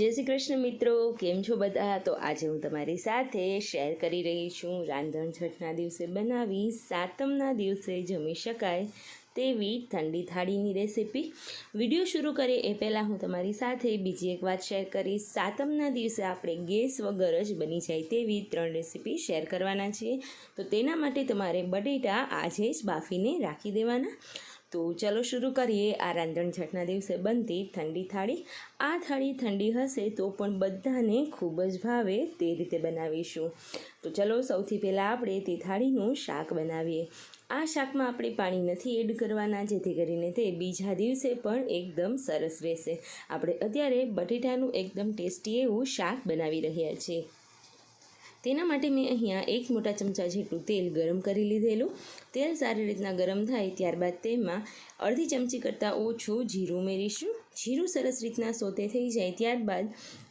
જય શ્રી કૃષ્ણ મિત્રો, કેમ છો બધા? તો આજે હું તમારી સાથે શેર કરી રહી છું રાંધણ છઠના દિવસે બનાવી, સાતમના દિવસે જમી શકાય તેવી ઠંડી થાળીની રેસીપી વીડિયો શરૂ કરીએ એ પહેલાં હું તમારી સાથે બીજી એક વાત શેર કરીશ. સાતમના દિવસે આપણે ગેસ વગર જ બની જાય તેવી ત્રણ રેસીપી શેર કરવાના છીએ. તો તેના માટે તમારે બટેટા આજે જ બાફીને રાખી દેવાના. તો ચાલો શરૂ કરીએ. આ રાંધણ છઠના દિવસે બનતી ઠંડી થાળી. આ થાળી ઠંડી હશે તો પણ બધાને ખૂબ જ ભાવે તે રીતે બનાવીશું. તો ચાલો સૌથી પહેલાં આપણે તે થાળીનું શાક બનાવીએ. આ શાકમાં આપણે પાણી નથી એડ કરવાના, જેથી કરીને તે બીજા દિવસે પણ એકદમ સરસ રહેશે. આપણે અત્યારે બટેટાનું એકદમ ટેસ્ટી એવું શાક બનાવી રહ્યા છીએ. તેના માટે મેં અહીંયા એક મોટા ચમચા જેટલું તેલ ગરમ કરી લીધેલું. તેલ સારી રીતના ગરમ થાય ત્યારબાદ તેમાં અડધી ચમચી કરતાં ઓછું જીરું ઉમેરીશું જીરું સરસ રીતના સોતે થઈ જાય ત્યારબાદ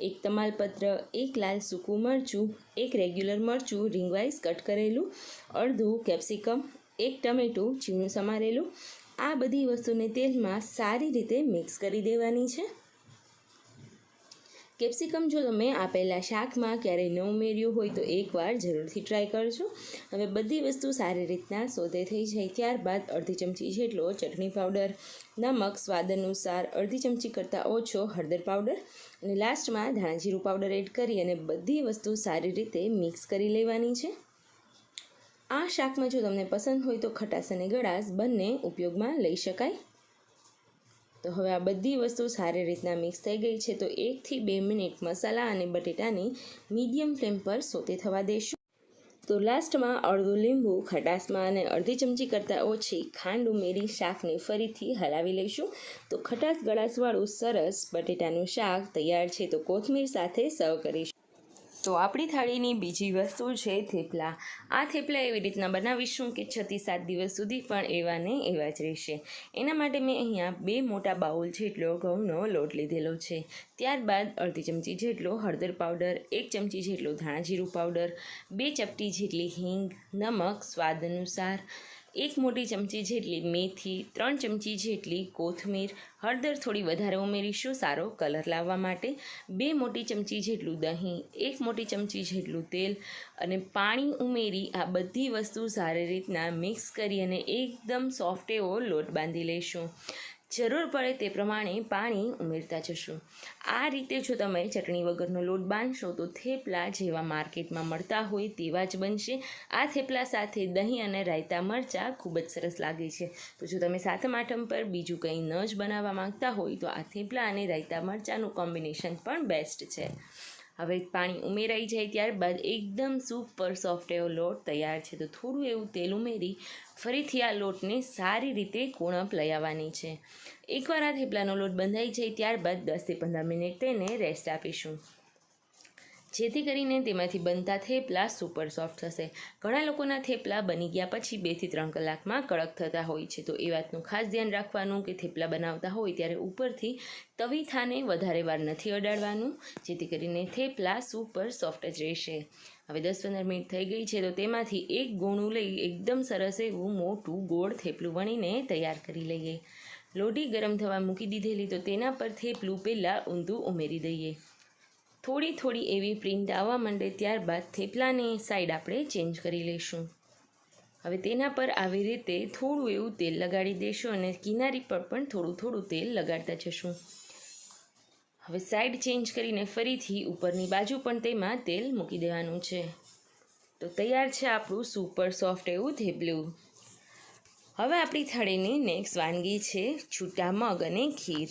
એક તમાલપત્ર, એક લાલ સૂકું મરચું, એક રેગ્યુલર મરચું રીંગવાઇઝ કટ કરેલું, અડધું કેપ્સિકમ, એક ટમેટું ઝીણું સમારેલું. આ બધી વસ્તુને તેલમાં સારી રીતે મિક્સ કરી દેવાની છે. કેપ્સિકમ જો તમે આપેલા શાકમાં ક્યારેય ન ઉમેર્યું હોય તો એકવાર જરૂરથી ટ્રાય કરજો. હવે બધી વસ્તુ સારી રીતના સોદે થઈ જાય ત્યારબાદ અડધી ચમચી જેટલો ચટણી પાવડર નમક, સ્વાદ અનુસાર અડધી ચમચી કરતાં ઓછો હળદર પાવડર અને લાસ્ટમાં ધાણાજીરું પાવડર એડ કરી અને બધી વસ્તુ સારી રીતે મિક્સ કરી લેવાની છે. આ શાકમાં જો તમને પસંદ હોય તો ખટાશ અને ગળાશ બંને ઉપયોગમાં લઈ શકાય. તો હવે આ બધી વસ્તુ સારી રીતના મિક્સ થઈ ગઈ છે. તો એકથી બે મિનિટ મસાલા અને બટેટાની મીડિયમ ફ્લેમ પર સોતે થવા દઈશું તો લાસ્ટમાં અડધું લીંબુ ખટાશમાં અને અડધી ચમચી કરતાં ઓછી ખાંડ ઉમેરી શાકને ફરીથી હલાવી લઈશું. તો ખટાશ ગળાશવાળું સરસ બટેટાનું શાક તૈયાર છે. તો કોથમીર સાથે સર્વ કરીશું. તો આપણી થાળીની બીજી વસ્તુ છે થેપલા. આ થેપલા એવી રીતના બનાવીશું કે છથી સાત દિવસ સુધી પણ એવા ને એવા જ રહેશે. એના માટે મેં અહીંયા બે મોટા બાઉલ જેટલો ઘઉંનો લોટ લીધેલો છે. ત્યારબાદ અડધી ચમચી જેટલો હળદર પાવડર, એક ચમચી જેટલો ધાણાજીરું પાવડર, બે ચપટી જેટલી હિંગ, નમક, સ્વાદ અનુસાર એક મોટી ચમચી જેટલી મેથી, ત્રણ ચમચી જેટલી કોથમીર, હળદર થોડી વધારે ઉમેરીશું સારો કલર લાવવા માટે. બે મોટી ચમચી જેટલું દહીં, એક મોટી ચમચી જેટલું તેલ અને પાણી ઉમેરી આ બધી વસ્તુ સારી રીતના મિક્સ કરી અને એકદમ સોફ્ટ એવો લોટ બાંધી લઈશું. જરૂર પડે તે પ્રમાણે પાણી ઉમેરતા જશું. આ રીતે જો તમે ચટણી વગરનો લોટ બાંધશો, તો થેપલા જેવા માર્કેટમાં મળતા હોય તેવા જ બનશે. આ થેપલા સાથે દહીં અને રાયતા મરચાં ખૂબ જ સરસ લાગે છે. તો જો તમે સાતમ આઠમ પર બીજું કંઈ ન જ બનાવવા માંગતા હોય, તો આ થેપલા અને રાયતા મરચાંનું કોમ્બિનેશન પણ બેસ્ટ છે. હવે પાણી ઉમેરાઈ જાય ત્યારબાદ એકદમ સુપર સોફ્ટ એવો લોટ તૈયાર છે. તો થોડું એવું તેલ ઉમેરી ફરીથી આ લોટને સારી રીતે કુણપ લઈ આવવાની છે. એકવાર આ થેપલાનો લોટ બંધાઈ જાય ત્યારબાદ દસથી પંદર મિનિટ તેને રેસ્ટ આપીશું. જેથી કરીને તેમાંથી બનતા થેપલા સુપર સોફ્ટ થશે. ઘણા લોકોના થેપલા બની ગયા પછી બેથી ત્રણ કલાકમાં કડક થતા હોય છે. તો એ વાતનું ખાસ ધ્યાન રાખવાનું કે થેપલા બનાવતા હોય ત્યારે ઉપરથી તવીથાને વધારે વાર નથી અડાડવાનું, જેથી કરીને થેપલા સુપર સોફ્ટ જ રહેશે. હવે દસ પંદર મિનિટ થઈ ગઈ છે, તો તેમાંથી એક ગોણું લઈ એકદમ સરસ એવું મોટું ગોળ થેપલું વણીને તૈયાર કરી લઈએ. લોઢી ગરમ થવા મૂકી દીધેલી, તો તેના પર થેપલું પહેલાં ઊંધું ઉમેરી દઈએ. થોડી થોડી એવી પ્રિન્ટ આવવા માંડે ત્યારબાદ થેપલાની સાઈડ આપણે ચેન્જ કરી લઈશું. હવે તેના પર આવી રીતે થોડું એવું તેલ લગાડી દઈશું અને કિનારી પર પણ થોડું થોડું તેલ લગાડતા જશું. હવે સાઈડ ચેન્જ કરીને ફરીથી ઉપરની બાજુ પણ તેમાં તેલ મૂકી દેવાનું છે. તો તૈયાર છે આપણું સુપર સોફ્ટ એવું થેપલું. હવે આપણી થાળીની નેક્સ્ટ વાનગી છે છૂટા મગ અને ખીર.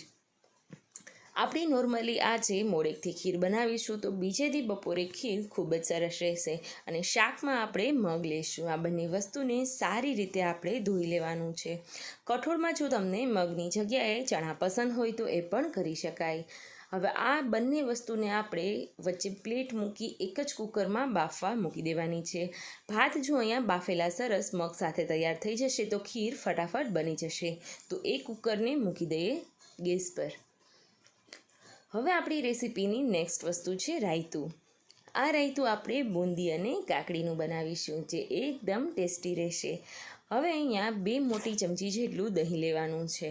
આપણે નોર્મલી આજે મોડેકથી ખીર બનાવીશું તો બીજે દી બપોરે ખીર ખૂબ જ સરસ રહેશે અને શાકમાં આપણે મગ લઈશું આ બંને વસ્તુને સારી રીતે આપણે ધોઈ લેવાનું છે. કઠોળમાં જો તમને મગની જગ્યાએ ચણા પસંદ હોય તો એ પણ કરી શકાય. હવે આ બંને વસ્તુને આપણે વચ્ચે પ્લેટ મૂકી એક જ કુકરમાં બાફવા મૂકી દેવાની છે. ભાત જો અહીંયા બાફેલા સરસ મગ સાથે તૈયાર થઈ જશે તો ખીર ફટાફટ બની જશે. તો એ કુકરને મૂકી દઈએ ગેસ પર. હવે આપણી રેસીપીની નેક્સ્ટ વસ્તુ છે રાયતું. આ રાયતું આપણે બુંદી અને કાકડીનું બનાવીશું જે એકદમ ટેસ્ટી રહેશે. હવે અહીંયા બે મોટી ચમચી જેટલું દહીં લેવાનું છે.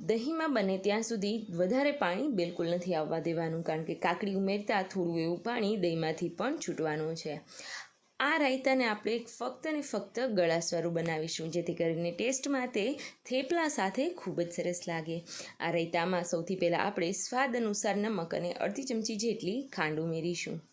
દહીંમાં બને ત્યાં સુધી વધારે પાણી બિલકુલ નથી આવવા દેવાનું કારણ કે કાકડી ઉમેરતા થોડું એવું પાણી દહીંમાંથી પણ છૂટવાનું છે. આ રાયતાને આપણે ફક્ત ને ફક્ત ગળાસ્વારું બનાવીશું, જેથી કરીને ટેસ્ટમાં તે થેપલા સાથે ખૂબ જ સરસ લાગે. આ રાયતામાં સૌથી પહેલાં આપણે સ્વાદ અનુસાર નમક અને અડધી ચમચી જેટલી ખાંડ ઉમેરીશું.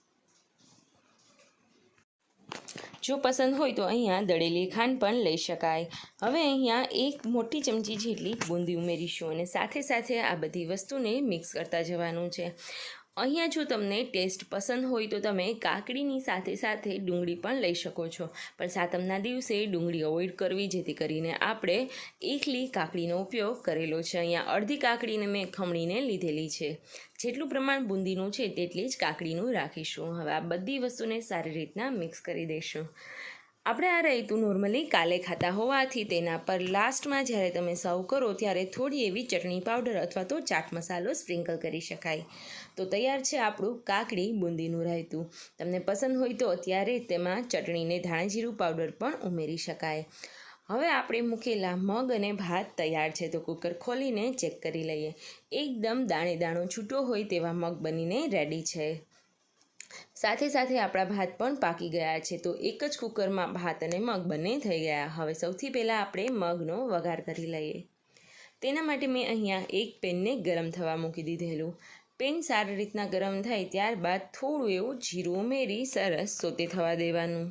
જો પસંદ હોય તો અહીંયા દળેલી ખાંડ પણ લઈ શકાય. હવે અહીંયા એક મોટી ચમચી જેટલી બુંદી ઉમેરીશું અને સાથે સાથે આ બધી વસ્તુને મિક્સ કરતા જવાનું છે. અહીંયા જો તમને ટેસ્ટ પસંદ હોય તો તમે કાકડીની સાથે સાથે ડુંગળી પણ લઈ શકો છો. પણ સાતમના દિવસે ડુંગળી અવોઇડ કરવી, જેથી કરીને આપણે એકલી કાકડીનો ઉપયોગ કરેલો છે. અહીંયા અડધી કાકડીને મેં ખમણીને લીધેલી છે. જેટલું પ્રમાણ બુંદીનું છે તેટલી જ કાકડીનું રાખીશું. હવે આ બધી વસ્તુને સારી રીતના મિક્સ કરી દઈશું. આપણે આ રાયતું નોર્મલી કાલે ખાતા હોવાથી તેના પર લાસ્ટમાં જ્યારે તમે સર્વ કરો ત્યારે થોડી એવી ચટણી પાવડર અથવા તો ચાટ મસાલો સ્પ્રિંકલ કરી શકાય. તો તૈયાર છે આપણું કાકડી બુંદીનું રાયતું. તમને પસંદ હોય તો અત્યારે તેમાં ચટણીને ધાણાજીરું પાવડર પણ ઉમેરી શકાય. હવે આપણે મૂકેલા મગ અને ભાત તૈયાર છે તો કુકર ખોલીને ચેક કરી લઈએ. એકદમ દાણે દાણો છૂટો હોય તેવા મગ બનીને રેડી છે. સાથે સાથે આપણા ભાત પણ પાકી ગયા છે તો એક જ કુકરમાં ભાત અને મગ બંને થઈ ગયા. હવે સૌથી પહેલાં આપણે મગનો વઘાર કરી લઈએ. તેના માટે મેં અહીંયા એક પેનને ગરમ થવા મૂકી દીધેલું. પેન સારી રીતના ગરમ થાય ત્યારબાદ થોડું એવું જીરું ઉમેરી સરસ સોતે થવા દેવાનું.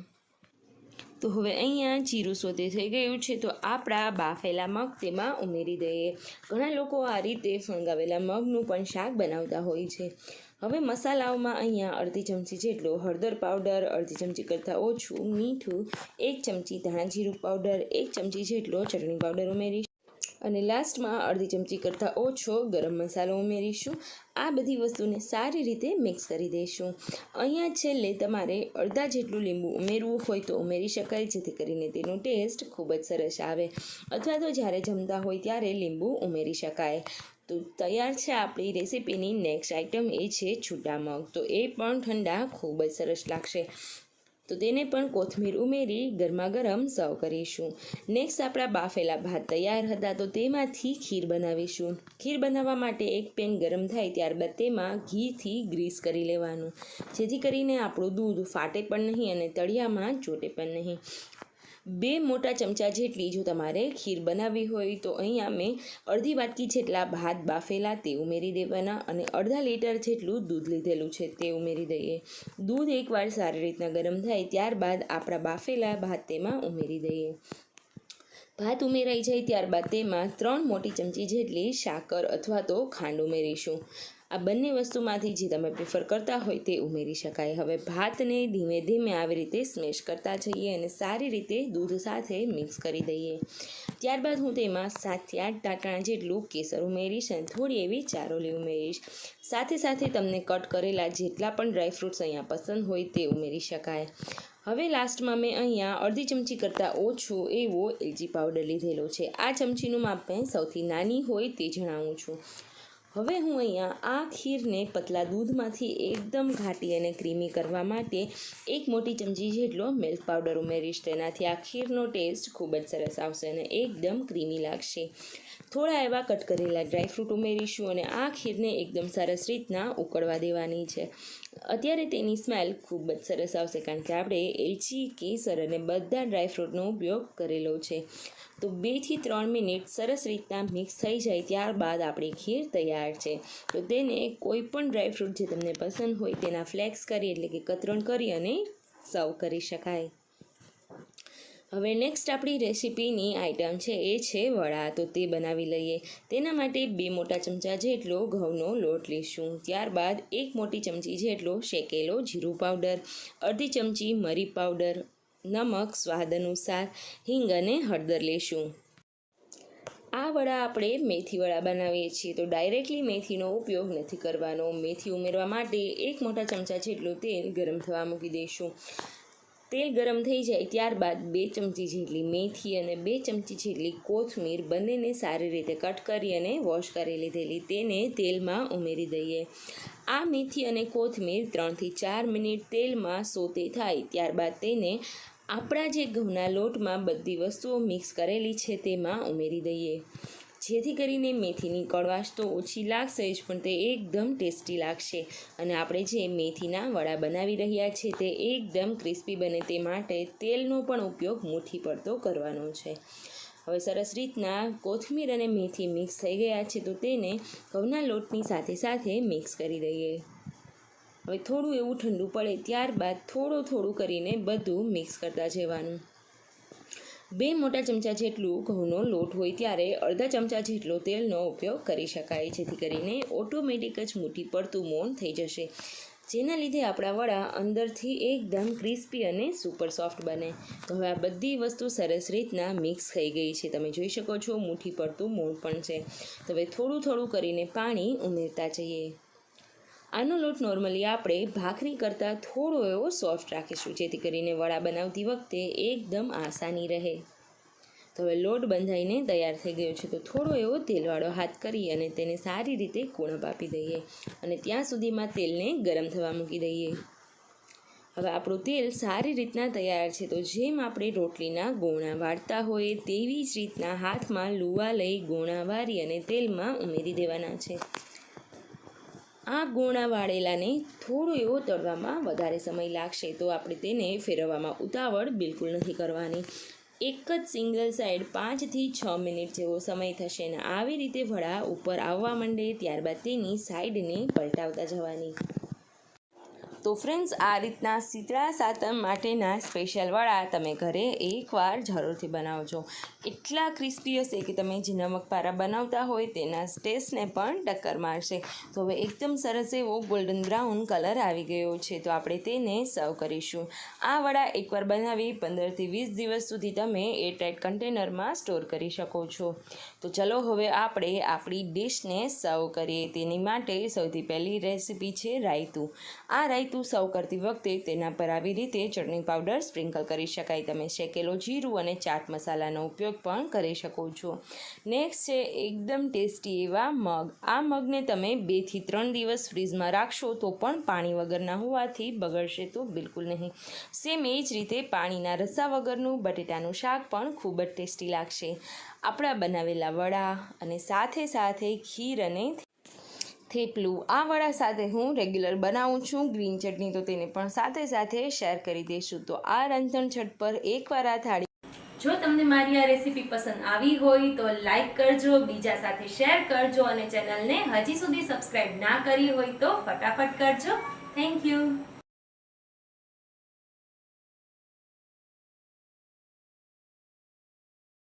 તો હવે અહીંયા જીરું સોતે થઈ ગયું છે, તો આપણા બાફેલા મગ તેમાં ઉમેરી દઈએ. ઘણા લોકો આ રીતે ફણગાવેલા મગનું પણ શાક બનાવતા હોય છે. હવે મસાલાઓમાં અહીંયા અડધી ચમચી જેટલો હળદર પાવડર, અડધી ચમચી કરતાં ઓછું મીઠું, એક ચમચી ધાણા જીરું પાવડર, એક ચમચી જેટલો ચટણી પાવડર ઉમેરીશ. અને લાસ્ટમાં અડધી ચમચી કરતાં ઓછો ગરમ મસાલો ઉમેરીશું. આ બધી વસ્તુને સારી રીતે મિક્સ કરી દઈશું. અહીંયા છેલ્લે તમારે અડધા જેટલું લીંબુ ઉમેરવું હોય તો ઉમેરી શકાય, જેથી કરીને તેનો ટેસ્ટ ખૂબ જ સરસ આવે. અથવા તો જ્યારે જમતા હોય ત્યારે લીંબુ ઉમેરી શકાય. તો તૈયાર છે આપણી રેસીપીની નેક્સ્ટ આઇટમ એ છે છૂટા મગ. તો એ પણ ઠંડા ખૂબ જ સરસ લાગશે. તો તેને પણ કોથમીર ઉમેરી ગરમા ગરમ સર્વ કરીશું. નેક્સ્ટ આપણા બાફેલા ભાત તૈયાર હતા તો તેમાંથી ખીર બનાવીશું. ખીર બનાવવા માટે એક પેન ગરમ થાય ત્યારબાદ તેમાં ઘીથી ગ્રીસ કરી લેવાનું. જેથી કરીને આપણું દૂધ ફાટે પણ નહીં અને તળિયામાં ચોટે પણ નહીં. બે મોટા ચમચા જેટલી જો તમારે ખીર બનાવવી હોય તો અહીંયા મેં અડધી વાટકી જેટલા ભાત બાફેલા તે ઉમેરી દેવાના અને અડધા લીટર જેટલું દૂધ લીધેલું છે તે ઉમેરી દઈએ. દૂધ એકવાર સારી રીતના ગરમ થાય ત્યારબાદ આપણા બાફેલા ભાત તેમાં ઉમેરી દઈએ. ભાત ઉમેરાઈ જાય ત્યારબાદ તેમાં ત્રણ મોટી ચમચી જેટલી સાકર અથવા તો ખાંડ ઉમેરીશું. આ બંને વસ્તુમાંથી જે તમે પ્રિફર કરતા હોય તે ઉમેરી શકાય. હવે ભાતને ધીમે ધીમે આવી રીતે સ્મેશ કરતા જઈએ અને સારી રીતે દૂધ સાથે મિક્સ કરી દઈએ. ત્યારબાદ હું તેમાં સાતથી આઠ ટાટણા જેટલું કેસર ઉમેરીશ અને થોડી એવી ચારોલી ઉમેરીશ. સાથે સાથે તમને કટ કરેલા જેટલા પણ ડ્રાયફ્રૂટ્સ અહીંયા પસંદ હોય તે ઉમેરી શકાય. હવે લાસ્ટમાં મેં અહીંયા અડધી ચમચી કરતાં ઓછો એવો એલચી પાવડર લીધેલો છે. આ ચમચીનું માપ મેં સૌથી નાની હોય તે જણાવું છું. હવે હું અહીંયા આ ખીરને પતલા દૂધમાંથી એકદમ ઘાટી અને ક્રીમી કરવા માટે એક મોટી ચમચી જેટલો મિલ્ક પાવડર ઉમેરીશ. તેનાથી આ ખીરનો ટેસ્ટ ખૂબ જ સરસ આવશે અને એકદમ ક્રીમી લાગશે. થોડા એવા કટ કરેલા ડ્રાયફ્રૂટ ઉમેરીશું અને આ ખીરને એકદમ સરસ રીતના ઉકળવા દેવાની છે. અત્યારે તેની સ્મેલ ખૂબ જ સરસ આવશે કારણ કે આપણે એલચી, કેસર અને બધા ડ્રાયફ્રૂટનો ઉપયોગ કરેલો છે. તો બેથી ત્રણ મિનિટ સરસ રીતના મિક્સ થઈ જાય ત્યારબાદ આપણી ખીર તૈયાર છે. તો તેને કોઈ પણ ડ્રાયફ્રૂટ જે તમને પસંદ હોય તેના ફ્લેક્સ કરી એટલે કે કતરણ કરી અને સર્વ કરી શકાય. હવે નેક્સ્ટ આપણી રેસીપીની આઇટમ છે, એ છે વડા. તો તે બનાવી લઈએ. તેના માટે બે મોટા ચમચા જેટલો ઘઉંનો લોટ લઈશું. ત્યારબાદ એક મોટી ચમચી જેટલો શેકેલો જીરું પાવડર અડધી ચમચી મરી પાવડર નમક, સ્વાદ અનુસાર હિંગ અને હળદર લઈશું. આ વડા આપણે મેથી વડા બનાવીએ છીએ. તો ડાયરેક્ટલી મેથીનો ઉપયોગ નથી કરવાનો. મેથી ઉમેરવા માટે એક મોટા ચમચા જેટલું તેલ ગરમ થવા મૂકી દઈશું. તેલ ગરમ થઈ જાય ત્યારબાદ બે ચમચી જેટલી મેથી અને બે ચમચી જેટલી કોથમીર બંનેને સારી રીતે કટ કરી અને વોશ કરી લીધેલી તેને તેલમાં ઉમેરી દઈએ. આ મેથી અને કોથમીર ત્રણથી ચાર મિનિટ તેલમાં સોતે થાય ત્યારબાદ તેને આપણા જે ઘઉંના લોટમાં બધી વસ્તુઓ મિક્સ કરેલી છે તેમાં ઉમેરી દઈએ. જેથી કરીને મેથીની કડવાશ તો ઓછી લાગશે જ, પણ તે એકદમ ટેસ્ટી લાગશે. અને આપણે જે મેથીના વડા બનાવી રહ્યા છીએ તે એકદમ ક્રિસ્પી બને તે માટે તેલનો પણ ઉપયોગ મુઠ્ઠી પડતો કરવાનો છે. હવે સરસ રીતના કોથમીર અને મેથી મિક્સ થઈ ગયા છે તો તેને ઘઉંના લોટની સાથે સાથે મિક્સ કરી દઈએ. હવે થોડું એવું ઠંડુ પડે ત્યારબાદ થોડું થોડું કરીને બધું મિક્સ કરતા જવાનું. બે મોટા ચમચા જેટલું ઘઉંનો લોટ હોય ત્યારે અડધા ચમચા જેટલો તેલનો ઉપયોગ કરી શકાય. જેથી કરીને ઓટોમેટિક જ મૂઠી પડતું મોણ થઈ જશે. જેના લીધે આપણા વડા અંદરથી એકદમ ક્રિસ્પી અને સુપર સોફ્ટ બને. તો હવે આ બધી વસ્તુ સરસ રીતના મિક્સ થઈ ગઈ છે. તમે જોઈ શકો છો મુઠ્ઠી પડતું મોણ પણ છે. હવે થોડું થોડું કરીને પાણી ઉમેરતા જઈએ. આનો લોટ નોર્મલી આપણે ભાખરી કરતાં થોડો એવો સોફ્ટ રાખીશું, જેથી કરીને વડા બનાવતી વખતે એકદમ આસાની રહે. તો હવે લોટ બંધાઈને તૈયાર થઈ ગયો છે, તો થોડો એવો તેલવાળો હાથ કરી અને તેને સારી રીતે કુણપ આપી દઈએ અને ત્યાં સુધીમાં તેલને ગરમ થવા મૂકી દઈએ. હવે આપણું તેલ સારી રીતના તૈયાર છે, તો જેમ આપણે રોટલીના ગોણા વાળતા હોઈએ તેવી જ રીતના હાથમાં લુવા લઈ ગોણા વારી અને તેલમાં ઉમેરી દેવાના છે. આ ગુણાવાળેલાને થોડો એવો તળવામાં વધારે સમય લાગશે તો આપણે તેને ફેરવવામાં ઉતાવળ બિલકુલ નથી કરવાની. એક જ સિંગલ સાઈડ પાંચથી છ મિનિટ જેવો સમય થશે ને આવી રીતે વડા ઉપર આવવા માંડે ત્યારબાદ તેની સાઈડને પલટાવતા જવાની. તો ફ્રેન્ડ્સ આ રીતના શીતળા સાતમ માટેના સ્પેશિયલ વડા તમે ઘરે એકવાર જરૂરથી બનાવજો. એટલા ક્રિસ્પી હશે કે તમે જે નમકપારા બનાવતા હોય તેના ટેસ્ટને પણ ટક્કર મારશે. તો હવે એકદમ સરસ એવો ગોલ્ડન બ્રાઉન કલર આવી ગયો છે, તો આપણે તેને સર્વ કરીશું. આ વડા એકવાર બનાવી પંદરથી વીસ દિવસ સુધી તમે એરટાઇટ કન્ટેનરમાં સ્ટોર કરી શકો છો. તો ચલો હવે આપણે આપણી ડિશને સર્વ કરીએ. તેની માટે સૌથી પહેલી રેસીપી છે રાયતું. આ રાયતું સર્વ કરતી વખતે તેના પર આવી રીતે ચટણી પાવડર સ્પ્રિંકલ કરી શકાય. તમે શેકેલો જીરું અને ચાટ મસાલાનો ઉપયોગ પણ કરી શકો છો. નેક્સ્ટ છે એકદમ ટેસ્ટી એવા મગ. આ મગને તમે બેથી ત્રણ દિવસ ફ્રીઝમાં રાખશો તો પણ પાણી વગરના હોવાથી બગડશે તો બિલકુલ નહીં. સેમ એ જ રીતે પાણીના રસા વગરનું બટેટાનું શાક પણ ખૂબ જ ટેસ્ટી લાગશે. આપણા બનાવેલા વડા અને સાથે સાથે ખીર અને થેપલું. આ વડા સાથે હું રેગ્યુલર બનાવું છું. ગ્રીન ચટણી તો તેને પણ સાથે સાથે શેર કરી દઈશું. તો આ રંધણ છઠ પર એકવાર આ થાળી જો તમને મારી આ રેસીપી પસંદ આવી હોય તો લાઈક કરજો, બીજા સાથે શેર કરજો અને ચેનલને હજી સુધી સબસ્ક્રાઈબ ના કરી હોય તો ફટાફટ કરજો. Thank you.